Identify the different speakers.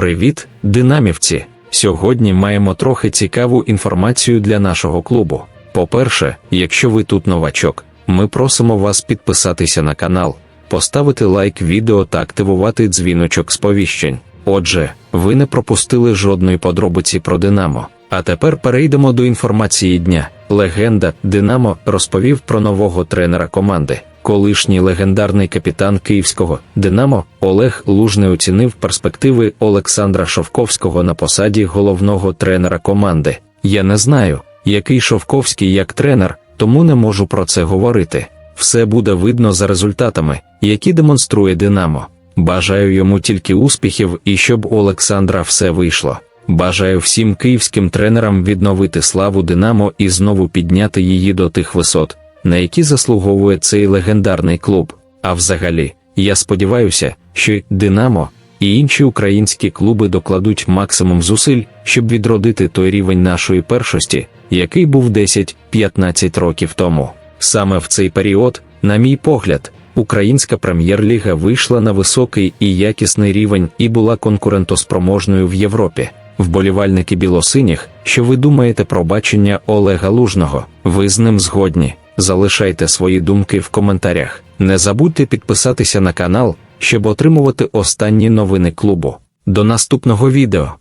Speaker 1: Привіт, динамівці! Сьогодні маємо трохи цікаву інформацію для нашого клубу. По-перше, якщо ви тут новачок, ми просимо вас підписатися на канал, поставити лайк відео та активувати дзвіночок сповіщень. Отже, ви не пропустили жодної подробиці про Динамо. А тепер перейдемо до інформації дня. Легенда Динамо розповів про нового тренера команди. Колишній легендарний капітан київського Динамо Олег Лужний оцінив перспективи Олександра Шовковського на посаді головного тренера команди. Я не знаю, який Шовковський як тренер, тому не можу про це говорити. Все буде видно за результатами, які демонструє Динамо. Бажаю йому тільки успіхів і щоб у Олександра все вийшло. Бажаю всім київським тренерам відновити славу Динамо і знову підняти її до тих висот, на які заслуговує цей легендарний клуб. А взагалі, я сподіваюся, що Динамо і інші українські клуби докладуть максимум зусиль, щоб відродити той рівень нашої першості, який був 10-15 років тому. Саме в цей період, на мій погляд, українська прем'єр-ліга вийшла на високий і якісний рівень і була конкурентоспроможною в Європі. Вболівальники білосиніх, що ви думаєте про бачення Олега Лужного, ви з ним згодні. Залишайте свої думки в коментарях. Не забудьте підписатися на канал, щоб отримувати останні новини клубу. До наступного відео.